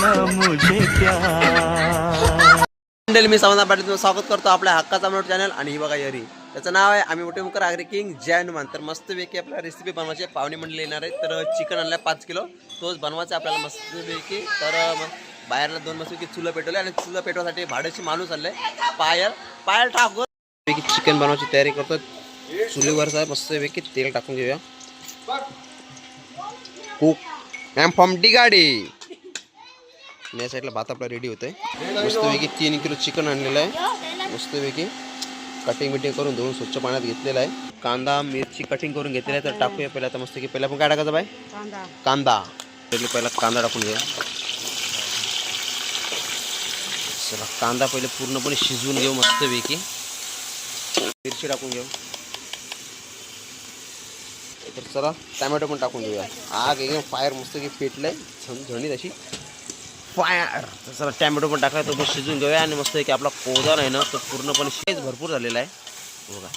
मुझे प्यार मंडळी मी समजा पाटील तुम्ही स्वागत करतो आपल्या हक्काचा मनोट चॅनल आणि ही बघा यरी. त्याचं नाव आहे आम्ही मोठे मुकर आगरी किंग जय हनुमान. तर मस्तपैकी आपल्याला रेसिपी बनवायची पाहुणे मंडळी येणार आहे तर चिकन आणलं पाच किलो. तोच बनवायचा आपल्याला आपल्याला मस्तपैकी तर बाहेरला दोन मस्तपैकी चुलं पेटवले आणि चुलं पेटवासाठी भाड्याची माणूस आणले पायल पायल टाकू चिकन बनवायची तयारी करतो चुलीवरचा मस्तपैकी तेल टाकून घेऊया. कुक फॉम फॉमटी गाडी या साईडला भात आपला रेडी होतोय. मस्तपैकी तीन किलो चिकन आणलेलं आहे. मस्तपैकी कटिंग बिटिंग करून धुवून स्वच्छ पाण्यात घेतलेलं आहे. कांदा मिरची कटिंग करून घेतलेला आहे. तर टाकूया पहिला. आता मस्तपैकी पहिला आपण काय टाकायचं बाय कांदा. पहिले पहिला कांदा टाकून घ्या चला कांदा पहिले पूर्णपणे शिजवून घेऊ मस्तपैकी. मिरची टाकून घेऊ. तर चला टॅमॅटो पण टाकून घेऊया. आग एकदम फायर मस्त की पेटलंय. झणझणीत अशी. फायर तर चला टॅमॅटो पण टाकला तो पण शिजून घेऊया आणि मस्त की आपला कोदार आहे ना तो पूर्णपणे शेज भरपूर झालेला आहे. बघा.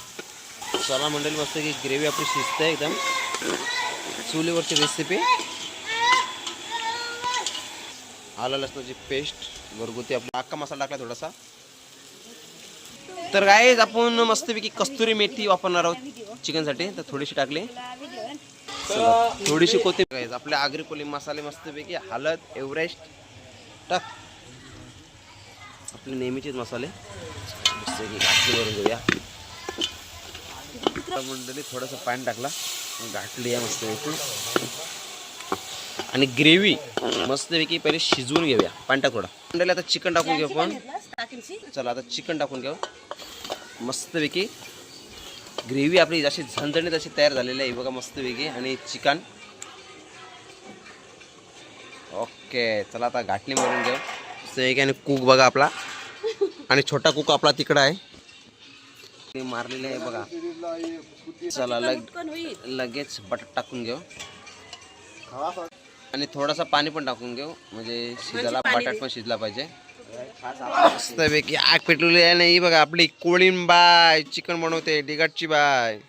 चला मंडळी मस्त की ग्रेव्ही आपली शिजते एकदम. चुलीवरची रेसिपी आला लसणाची पेस्ट घरगुती आपला अख्खा मसाला टाकला थोडासा. तर काय आपण मस्तपैकी कस्तुरी मेथी वापरणार आहोत चिकनसाठी. तर थोडीशी टाकली. थोडीशी कोथिंबीर. Guys. आपले आगरी कोली मसाले मस्तपैकी हळद एव्हरेस्ट टाक. आपले नेहमीचेच मसाले. मस्तपैकी घाटली करून घेऊया. मंडळी थोडंसं पाणी टाकला. घाटली आहे मस्तपैकी आणि ग्रेव्ही मस्तपैकी पहिले शिजवून घेऊया. पाणी टाक थोडा. मंडळी आता चिकन टाकून घेऊ आपण. चला आता चिकन टाकून घेऊ. मस्तपैकी ग्रेव्ही आपली जशी झणझणीत अशी तयार झालेली आहे. बघा मस्तपैकी. आणि चिकन. ओके चला आता गाठणी मारून घेऊ. मस्तपैकी आणि कूक बघा आपला. आणि छोटा कूक आपला तिकडं आहे. ते मारलेले आहे बघा. चला लग लगेच बटाट टाकून घेऊ. आणि थोडासा पाणी पण टाकून घेऊ. म्हणजे शिजायला बटाट पण शिजला पाहिजे. मस्तपैकी. आग पेटवली आहे नाही बघा आपली कोळींबाय चिकन बनवते डिगाटची बाय.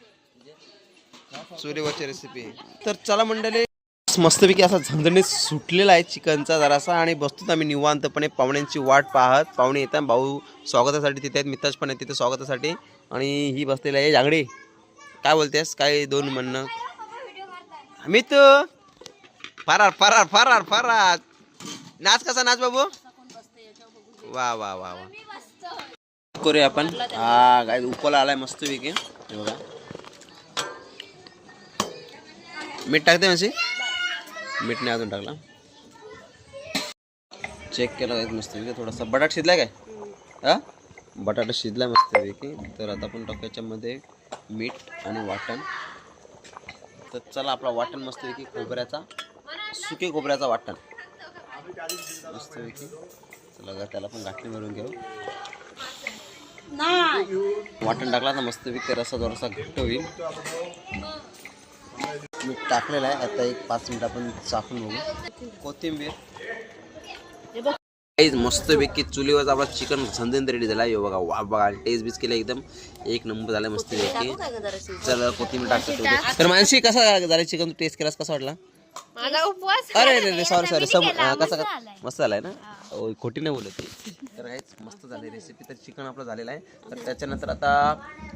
चुलीवरची रेसिपी तर चला मंडळी. मस्तपैकी असा झणझणीत सुटलेला आहे चिकनचा जरासा आणि बसतोच आम्ही निवांतपणे. पाहुण्यांची वाट पाहत. पाहुणे येतात. भाऊ स्वागतासाठी तिथे आहेत. मित्राज पण आहेत तिथे स्वागतासाठी. आणि ही बसलेली आहे. जागडे काय बोलतेस? काय दोन म्हणणं? अमित फरार फरार फरार फरार. नाच कसा नाच बाबू? वा वा वा वा. करूया आपण. हा काय उकोला आलाय मस्त पैकी बघा. मीठ टाकते म्हणजे मीठ नाही अजून टाकला. चेक केला काय मस्त पैकी. थोडासा बटाट शिजलाय काय? हा? बटाटा शिजलाय मस्त पैकी. तर आता आपण टाकू याच्यामध्ये मीठ आणि वाटण. तर चला आपला वाटण मस्तपैकी खोबऱ्याचा सुके खोबऱ्याचा वाटण. मस्तपैकी चला गा त्याला पण गाठी मारून घेऊ. वाटण टाकला ना मस्तपैकी रसा थोडासा घट्ट होईल. मीठ टाकलेलं आहे. आता एक पाच मिनिट आपण चाकून बघू. कोथिंबीर. काहीच मस्तपैकी चुलीवर आपला चिकन झंझण रेडी झाला. हे बघा वा बघा टेस्ट बीस केलं एकदम. एक नंबर झाला मस्तपैकी. चला कोथिंबीर टाकतो. तर मानसी कसा झाला चिकन टेस्ट केलास? कसा वाटला? माझा उपवास अरे अरे अरे सॉरी सॉरी सम अं, कसा मस्त झालाय. ना? ओ, खोटी नाही बोलत तर हेच मस्त झाले रेसिपी तर चिकन आपलं झालेलं आहे. तर त्याच्यानंतर आता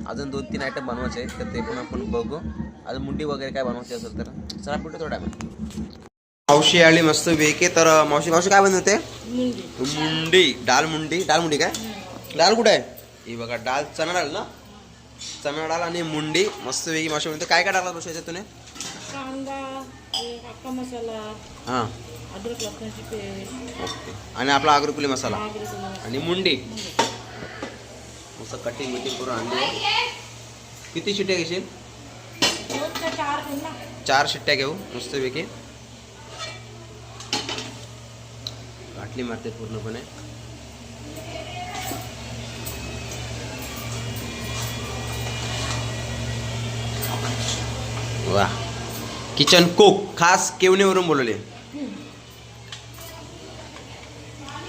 अजून दोन तीन आयटम बनवायचे आहेत. तर ते पण आपण बघू. अजून मुंडी वगैरे काय बनवायची असेल तर. चला पुढे थोडा मावशी आली मस्त वेके. तर अं, मावशी मावशी काय बनवते? मुंडी. डाल मुंडी. डाल मुंडी काय? डाल कुठे आहे? ही बघा डाल चणा डाल ना. चणा डाल आणि मुंडी. मस्त वेगळी मावशी म्हणते काय काय टाकला मावशी याच्यात तुम्ही कांदा एक अख्खा मसाला हां. अद्रक लसणाची पेस्ट. ओके. आणि आपला आग्रकुली मसाला. आणि मुंडी. मस्त कटिंग बिटिंग करून आणली. किती शिट्ट्या घेशील? चार शिट्ट्या घेऊ मस्तपैकी. गाठली मारते पूर्णपणे. वा किचन कुक खास केवणीवरून बोलवले.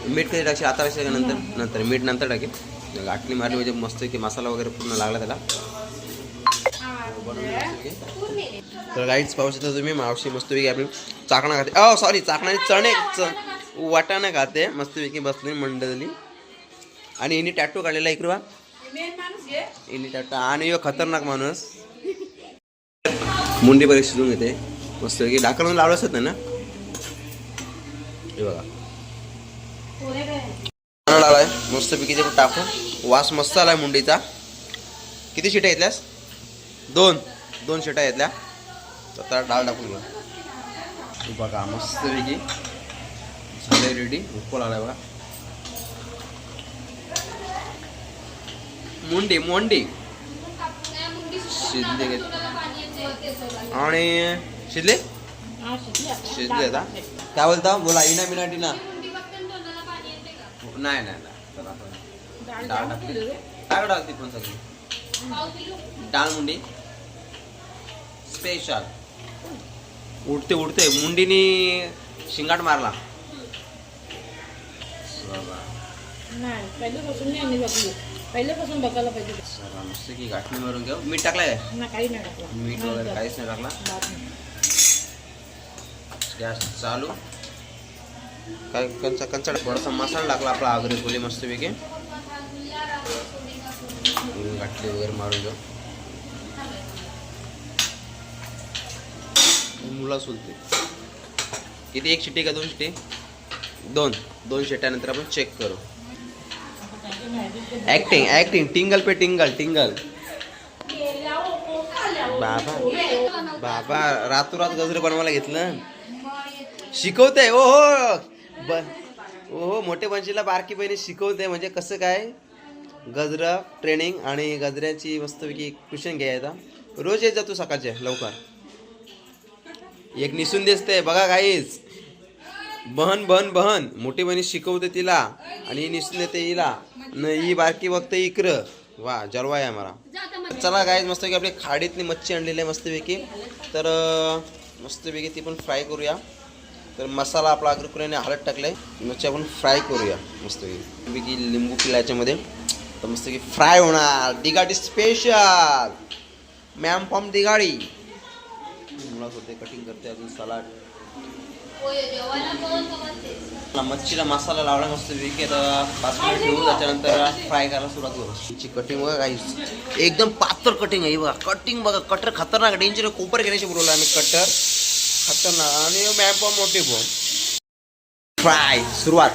मीठ कधी टाकशील? आता टाकशील का नंतर? नंतर. मीठ नंतर टाकेल. गाठली मारली म्हणजे मस्त की मसाला वगैरे पूर्ण लागला त्याला. तर गाईच पाहू शकता तुम्ही मावशी मस्तपैकी आपली चाकणा खाते. अ सॉरी चाकणाने चणे च वाटाणा खाते. मस्तपैकी बसली मंडळी. आणि हिने टॅटू काढलेला इकडे हिने टॅटू आणि खतरनाक माणूस. मुंडी बरेच शिजून घेते. मस्तपैकी डाकण म्हणजे लावलं असत ना हे बघा. आलाय मस्तपैकी ते पण टाकू वास मस्त आलाय मुंडीचा. किती शिट्या घेतल्यास? दोन. दोन शिट्या घेतल्या. तर आता डाळ टाकून घेऊ. बघा बघा मस्तपैकी झाले रेडी उकल आलाय बघा. मुंडी मुंडी. शिजले घेतली आणि शिजले शिजली आता. काय बोलता? बोला इना मिना टिना. नाही नाही नाही. डाळ डाळ टाकली. काय टाकते पण सगळी? डाळ मुंडी. स्पेशल उडते उडते. मुंडीनी शिंगाट मारला. नाही पहिल्यापासून नाही पहिल्यापासून बघायला पाहिजे. मस्त की गाठणी मारून घेऊ. मीठ टाकलंय? ना काही नाही टाकलं. मीठ वगैरे काहीच नाही टाकला? भात नाही. गॅस चालू. काय कंचा कंचा थोडासा मसाला टाकला आपला आगरी गोली मस्तपैकी. गाठली वगैरे मारून घेऊ. मुला सुलते. किती एक शिट्टी का दोन शिट्टी? दोन. दोन शिट्ट्यानंतर आपण चेक करू. ऍक्टिंग ऍक्टिंग टिंगल पे टिंगल टिंगल बाबा. बाबा रातोरात गजरे बनवायला घेतलं. शिकवते ओ हो. ब ओ हो मोठे पंचीला बारकी बहिणी शिकवते. म्हणजे कसं काय? गजरा ट्रेनिंग आणि गजऱ्याची मस्तपैकी ट्युशन घ्यायचा. रोज येत जा तू सकाळचे लवकर. एक निसून दिसते. बघा काहीच बहन बहन बहन. मोठी बहिणी शिकवते तिला आणि निसून देते हिला. नाही ही बारकी बघते इकडं वा जलवा आहे आम्हाला. चला काय मस्तपैकी आपली खाडीतली मच्छी आणलेली आहे मस्तपैकी. तर मस्तपैकी ती पण फ्राय करूया. तर मसाला आपला अग्रकुऱ्याने हळद टाकलाय. मच्छी आपण फ्राय करूया मस्तपैकी. पैकी लिंबू पिला याच्यामध्ये. तर मस्तपैकी फ्राय होणार. दिगाडी स्पेशल मॅम फॉम दिगाडी मुळात होते कटिंग करते अजून सलाड मच्छीला मसाला लावला मस्त पैकी. आता पाच मिनिट ठेवू त्याच्यानंतर फ्राय करायला सुरुवात करू. तिची कटिंग बघा काही एकदम पातळ कटिंग आहे बघा. कटिंग बघा कटर खतरनाक डेंजर कोपर घेण्याची बोलवलं आम्ही कटर खतरनाक. आणि मॅम पण मोठी पण फ्राय सुरुवात.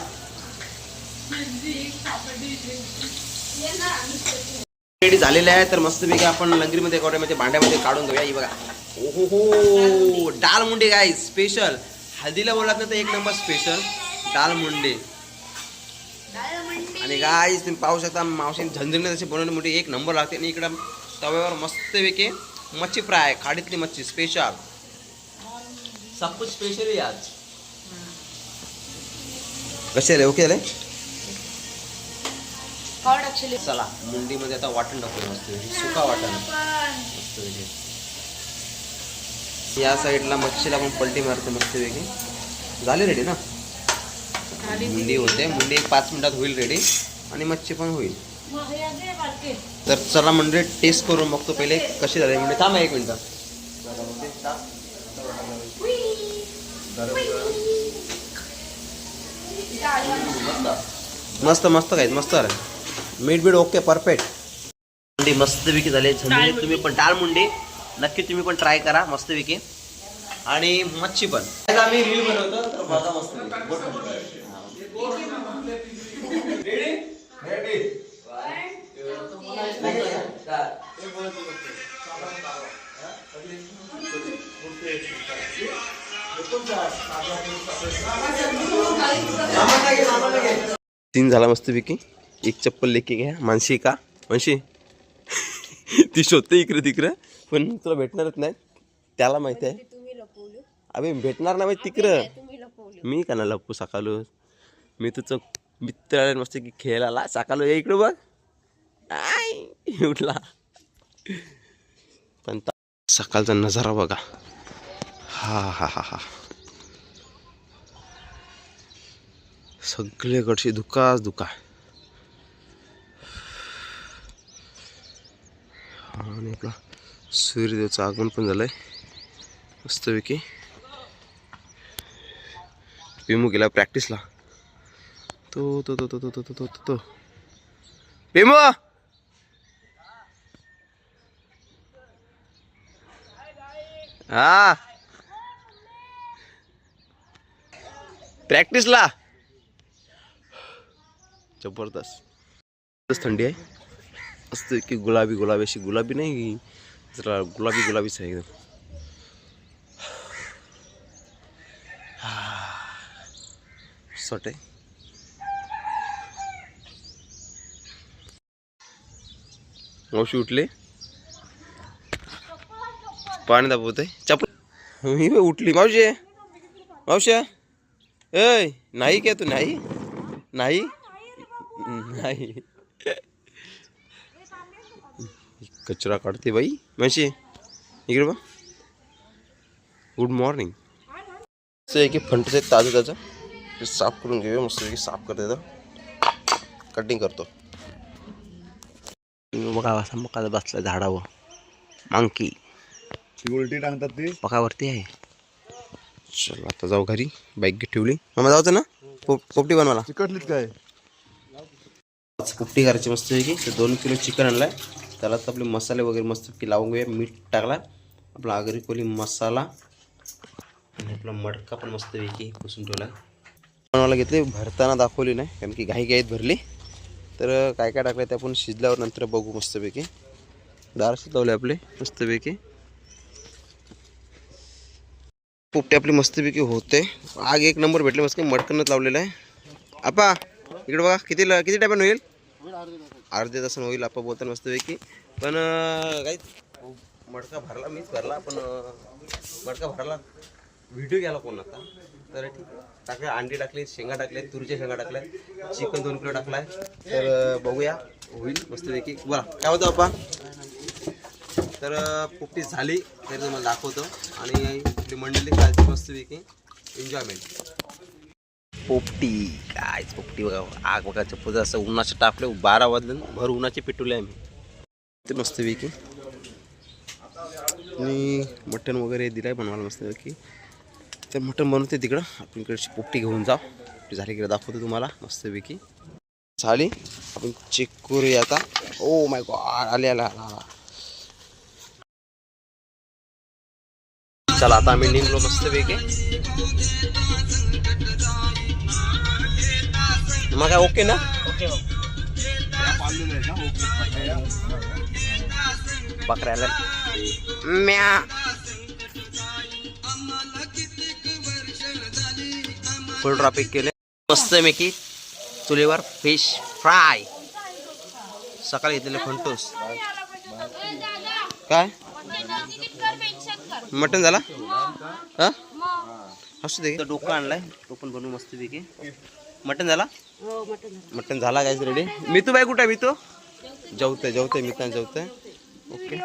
रेडी झालेले आहे तर मस्तपैकी आपण लंगरीमध्ये कवड्यामध्ये भांड्यामध्ये काढून घेऊया. ही बघा. ओहो हो डाल मुंडे काय स्पेशल हळदीला बोलत ना तर एक नंबर स्पेशल डाल मुंडे. आणि गाय तुम्ही पाहू शकता मावशीने झणझणीत अशी बनवली मोठी एक नंबर लागते. आणि इकडं तव्यावर मस्तपैकी मच्छी फ्राय खाडीतली मच्छी स्पेशल सब कुछ स्पेशल आहे आज. कसे रे ओके रे चला मुंडीमध्ये आता वाटण टाकू मस्त सुका वाटण. मस्तपैकी या साईडला मच्छीला पण पलटी मारते मस्तपैकी. झाली रेडी ना? मुंडी होते. मुंडी एक पाच मिनिटात होईल रेडी आणि मच्छी पण होईल. तर चला म्हणजे टेस्ट करून बघतो पहिले कशी झाली म्हणजे थांबा एक मिनिट. मस्त मस्त काय मस्त झालं. मीठ बीठ ओके परफेक्ट मुंडी मस्तपैकी झाले. झणझणीत तुम्ही पण डाळ मुंडी नक्की तुम्ही पण ट्राय करा मस्तपैकी. आणि मच्छी पण. आम्ही रील बनवतो तर बघा मस्त तीन झाला मस्तपैकी. एक चप्पल लेके घ्या. मानशी का? मानशी ती शोधते इकडे तिकडे. पण तुला भेटणारच नाही. त्याला माहिती आहे. अबे भेटणार ना माहिती तिकडं. मी का ना लपू सकाळ मी तुझं मित्र आले मस्त की खेळायला आला. सकाळ या इकडं बघ. आय उठला. पण सकाळचा नजारा बघा. हा हा हा हा. सगळीकडची दुकाच दुका आणि आपला सूर्यदेवचं आगमन पण झालंय. मस्तपैकी. पेमू गेला प्रॅक्टिसला. तो तो तो तो तो तो तो तो तो. विमू हा. प्रॅक्टिसला. जबरदस्त. थंडी आहे. असते की गुलाबी गुलाबी अशी गुलाबी नाही. जरा गुलाबी गुलाबीच आहे एकदम. सट आहे. मावशी उठले. पाणी दाबवत आहे चपल. मी उठली. मावशी. मावशी. ऐ नाही काय तू? नाही. नाही. नाही. कचरा काढते बाई. मावशी इकडे बा गुड मॉर्निंग असं एक फंटच आहे ताजं त्याचं ते साफ करून घेऊया मस्त साफ करते तर. कटिंग करतो. बघा असा मका बसला झाडावर. मांकी. उलटी टांगतात ती. पकावरती आहे. चल आता जाऊ घरी. बाईक ठेवली. मामा जायचं ना. पोप पोपटी बनवायला. चिकटलीत काय? पोपटी करायची मस्त पैकी तर दोन किलो चिकन आणलाय. त्याला तर आपले मसाले वगैरे मस्त की लावून घेऊया. मीठ टाकला. आपला आगरी कोली मसाला. आणि आपला मडका पण मस्त पैकी पुसून ठेवला. बनवायला घेतली. भरताना दाखवली नाही कारण की घाई घाईत भरली. तर काय काय टाकलं ते आपण शिजल्यावर नंतर बघू मस्तपैकी दार शिजवले आपले मस्तपैकी पोपटे आपली मस्तपैकी होते. आग एक नंबर भेटले मस्त मडकनच लावलेलं आहे. आपा इकडे बघा किती किती टायपान होईल? अर्धे तासन होईल आपण बोलताना मस्तपैकी. पण काही मडका भरला मीच भरला पण मडका भरला व्हिडिओ घ्यायला कोण आता? तर ठीक टाकले अंडी टाकली शेंगा टाकले तुरीच्या शेंगा टाकल्या चिकन दोन किलो टाकलाय. तर बघूया होईल मस्तपैकी. बोला काय होतं बाप्पा? तर पोपटी झाली तरी तुम्हाला दाखवतो. आणि आपली मंडळी खायची मस्तपैकी. एन्जॉयमेंट पोपटी. काय पोपटी बघा आग बघा चप्पल असं उन्हाचं टाकले बारा वाजले भर उन्हाचे पेटवले आम्ही. ते मस्तपैकी आणि मटण वगैरे दिलं आहे बनवायला मस्तपैकी तर मटण बनवते तिकडं. आपण इकडची पोपटी घेऊन जाऊ. झाली इकडे दाखवतो तुम्हाला मस्तपैकी झाली. आपण चेक करूया आता. ओ माय गॉड आले आला आला आला. चला आता आम्ही निघलो मस्तपैकी मग काय ओके ना? बकऱ्याला. म्या. फुल ट्रॉफिक केले. मस्त मेकी. चुलीवर फिश फ्राय. सकाळी घेतलेले फंटोस काय? मटन झाला? हा? असू दे. डोकं आणलाय. तो पण बनवू मस्त पैकी. मटन झाला? मटन झाला. काय रेडी मितू बाई कुठे मितू? जेवतोय जेवतोय मितान जेवतोय. ओके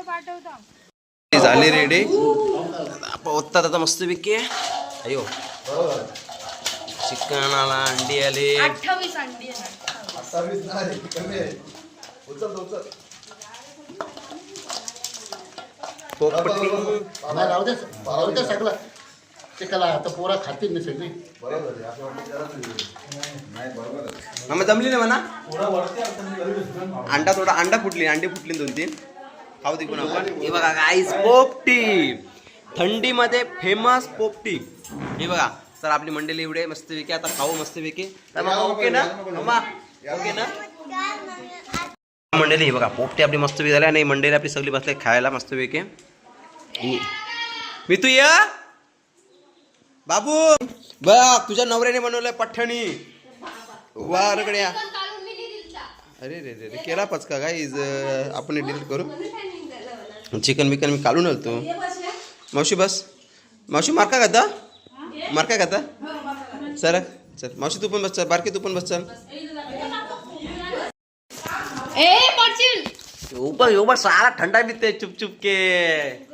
झाली रेडी आपण ओततात आता मस्त पैकी. अयो. चिकन आला अंडी आले. अठ्ठावीस ते ना मग जमली नाही म्हणा? अंडा थोडा अंडा फुटली अंडी फुटली दोन तीन. खाऊ दे पण आपण. हे बघा गाईस पोपटी थंडीमध्ये फेमस पोपटी हे बघा तर आपली मंडळी एवढे मस्तपैकी आता खाऊ मस्तपैकी तर मग ओके ना? ओके ना? मंडळी हे बघा पोपटी आपली मस्तपैकी झाली आणि मंडळी आपली सगळी बसले खायला मस्तपैकी मी तू ये बाबू बघ तुझ्या नवऱ्याने बनवलंय पठ्ठणी. वा रकडे या अरे रे रे रे केला पचका गाईज आपण डिलीट करू. चिकन बिकन मी काढून आलतो. मावशी बस. मावशी मार का खाता मार काय खाता सर चल. मावशी तू पण बस चल. बारकी तू पण बस चल. ऊपर ऊपर सारा ठंडा बीते चुप चुप के.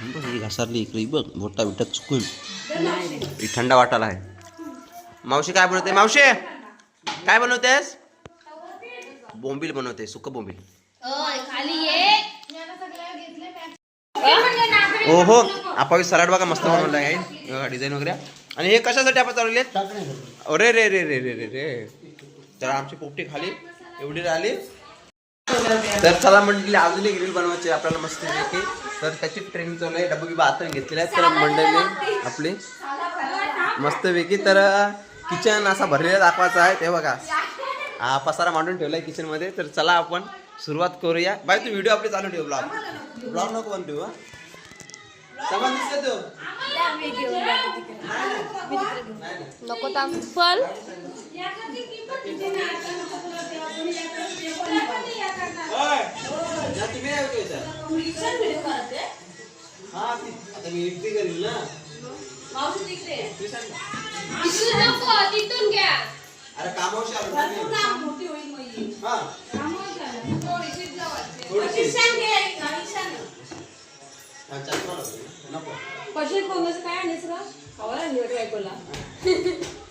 ही घासारली इकडे बघ मोठा बिटा चुकून. थंड वाटायला आहे. मावशी काय बनवते? मावशी काय बनवतेस? बोंबील बनवते सुक बोंबील. खाली ये. हो हो आपण सलाड बघा मस्त बनवला आहे. डिझाईन वगैरे. आणि हे कशासाठी आपण चालवले अरे रे रे रे रे रे रे. तर आमची पोपटी खाली. एवढी राहिली. तर चला मंडळी अजून एक रील बनवायची. आपल्याला मस्त तर त्याची ट्रेनिंग चालू आहे. डब्बू बिबा आता घेतलेला आहे. तर मंडळी आपली मस्त पैकी तर किचन असा भरलेला दाखवायचा आहे. ते बघा. हा पसारा मांडून ठेवलाय किचनमध्ये. तर चला आपण सुरुवात करूया. बाय तू व्हिडिओ आपली चालू ठेव ब्लॉग ब्लॉग नको पण ठेवू हा. नको ताम हा आता मी करील ना. तू सांग. ना. तिथून नको तिथून घ्या. अरे कामावशी आलो ना मी. हा. थोडीशी. हा, चष्मा लावतो. नको. कशी फोनच काय आणलीस का खावायला आणली वाटतं बायकोला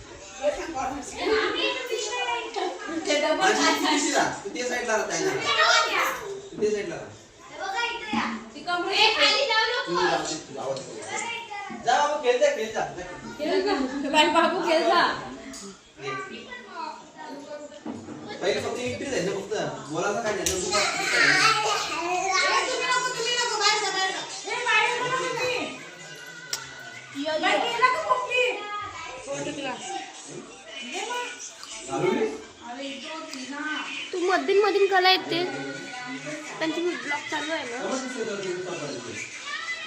तू साईडला राहत आहे ना? तू साईडला. जा बाबू खेळ जा खेळ जा. बाई बाबू केला ये. पहिले फक्त फक्त बोलायचं काय द्यायचं मधीन मधीन कला येते. त्यांची ब्लॉग चालू आहे ना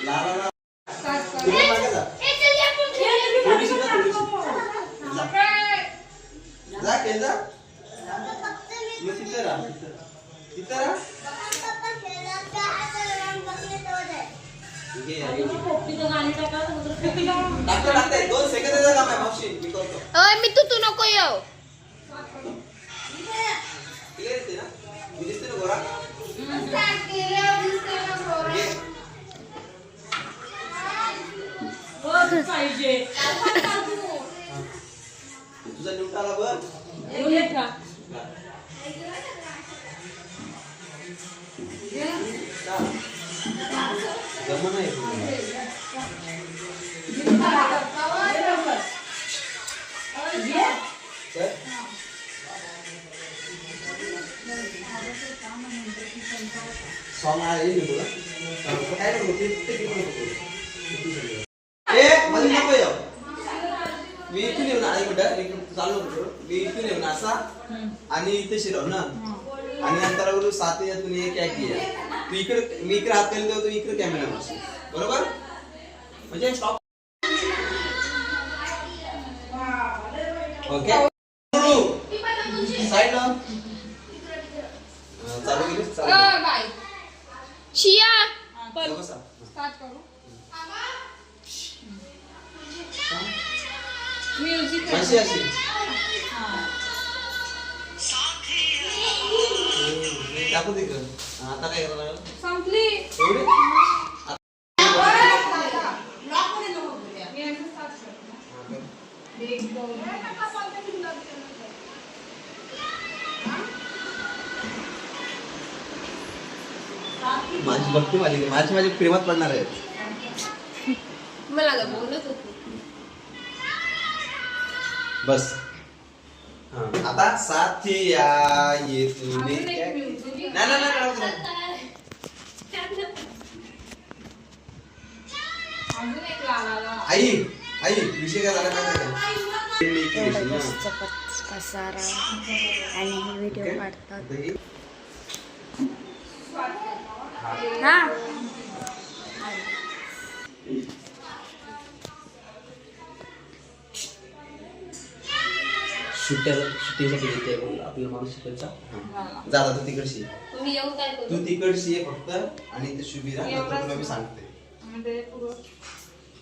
ला, ला, ला. पुढे मागे जा. थोडीशी जा, थोडीशी. जा. जा, खेळ जा. मग तिथं राहा, तिथं. तिथं राहा. घे, घे. पोपटीचं गाणी टाका टाकतो, टाकतोय. दोन सेकंदाचं काम आहे, मावशी. मी करतो. अय मी तू तू नको येऊ क्लिअर येते ना? मी दिसते ना गोरा? घे. पाहिजे तुझा निवटाला बघ बुलेट का जमून आहे सॉंग आहे येईल तुला सॉंग काय नको ते ते टिकू नको ए मध्ये नको येऊ मी इथून येऊन आई मिनिटं इकडून चालू होतो मी इथून येऊन असा आणि इथे शिरव ना आणि अंतरावर सात यातून एक एक घे तू इकडे मी इकडे हात केला तेव्हा तू इकडे कॅमेरा मारशील बरोबर म्हणजे स्टॉप ओके साईड चालू केलीस चालू शिया. कर. बसा. अशी अशी टाकू दे. हा, आता काय करायला लागलं? संपली. एवढे? माझी भक्ती माझी माझी माझी प्रेमात पडणार आहे मला काय बोलत बस आता साथिया ये तूने क्या दे. अजून एक लाला आई आई विषय काय झाला माहिती आहे का? ते मी केली ना. पसारा आणि हे व्हिडिओ ओके? ही? सुट्ट्या सुट्टीसाठी आपल्याला माणूस शिकायचा जा आता तू तिकडशी. तुम्ही येऊन काय करू? तू तिकडशी फक्त आणि ते शुभी राहा नंतर तुला मी सांगते. म्हणजे पुरं.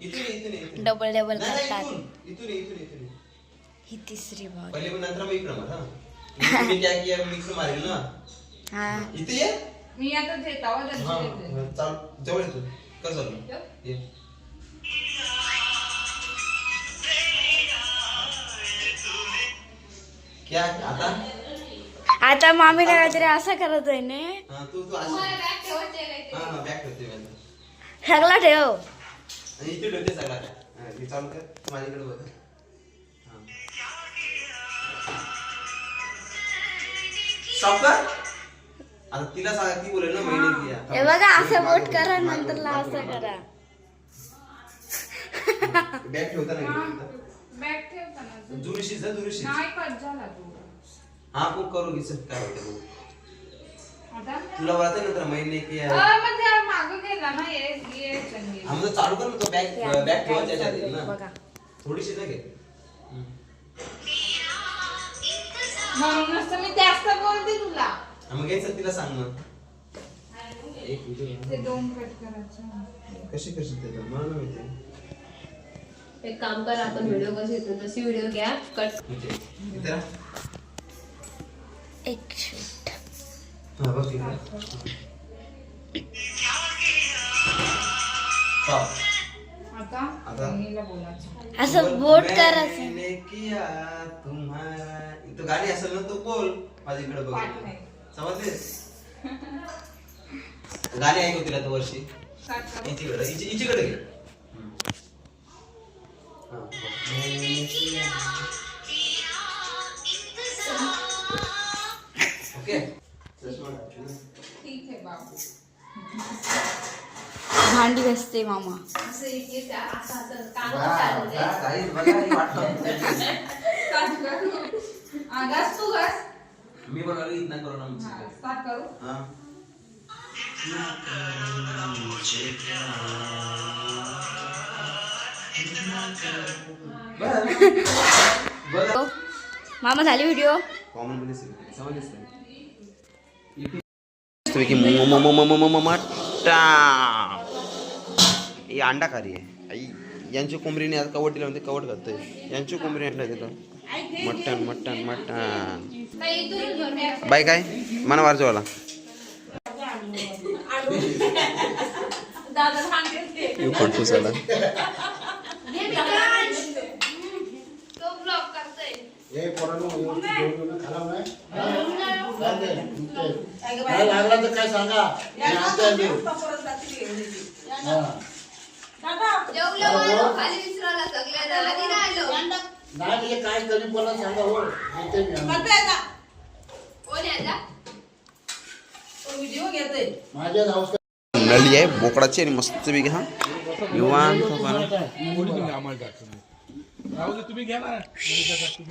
इथून ये, इथून ये. डबल डबल नाही, करतात इथून, इथून. ये, इथून ये, इथून ये. ही तिसरी भाग पहिले पण नंतर मार. हा मी काय किया मी मारेल ना? हा. इथे ये. मी आता जे तवा त्यांची घेते. चाल जवळ येतो. चालू. ये. क्या आता? आता मामीला काहीतरी असं करत आहे ना. हा तू तू अशी हा हा बॅग ठेवते मी आता. सगळा ठेव. आणि इथे ठेवते सगळा काय हा, हे चालू कर. तू माझ्याकडे बघ. हा. Stop कर. आता तिला सांगा ती बोलेल ना महिने दिया हे बघा असं बोट करा नंतरला असं करा. बॅग ठेवता नाही जुरीशीच जा जुरीशीच नाही झाला तू. हा खूप करू घे सर काय होतं बघू. आता तुला वाटतं नंतर महिने की अ, मग त्या मागं गेला ना ये ये चंगी. हा मग चालू कर ना तो बॅग बॅग ठेवायच्या याच्यात येईल ना. बघा. थोडीशी ना घे. म्हणूनच तर मी जास्त बोलते तुला. हा, मग घ्यायचं तिला सांग मग. एक मिनिट. ते दोन कट करायचे. कशी कशी ते मला नाही माहिती. एक काम करा आपण व्हिडिओ कशी येतो तशी व्हिडिओ घ्या कट. एक हा असं बोट करायचं. किया तुम्हारा तो गाणी असेल ना तो बोल. माझ्याकडे बघ. समजलेस गाणी ऐकव तिला तो वर्षी. इची इचीकडे घे हम्म. हा, बघ. मैंने किया. ओके चष्मा घातला ना. ठीक आहे बाबू भांडी घासते मामा. करू हा, मी करू ना स्टार्ट करू. बघा मामा झाली व्हिडिओ कॉमनमध्ये समजलीस मस्तपैकी म- म- म- म- म- म- मट्टा ही अंडा खारी आहे आई यांची कोंबरीने आता कवट दिला म्हणते कवट घालतोय. यांची कोंबरी आणलं तिथं मटन मटन मटन काही इथूनच भर मी बाय काय मना वारजवाला येऊ हे पोरांनो, नाही? काय लागलं तर काय सांगा? नाही आलो. नाही म्हणजे काय कमी पडलं सांगा हो. येते मी माझ्या हाऊस नळी आहे बोकडाची आणि मस्त बी हा निवांत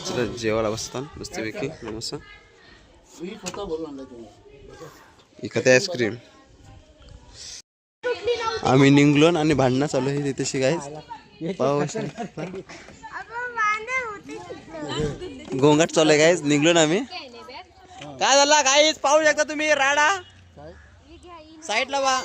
चला जेवायला बसता मस्त. पैकी मस्त इकडे आईस्क्रीम. आम्ही निघलो आणि भांडणं चालू आहे तिथे शिकायच पाऊस गोंगाट चालू आहे काय निघलो ना आम्ही. काय झाला काहीच पाहू शकता तुम्ही राडा. साईडला बा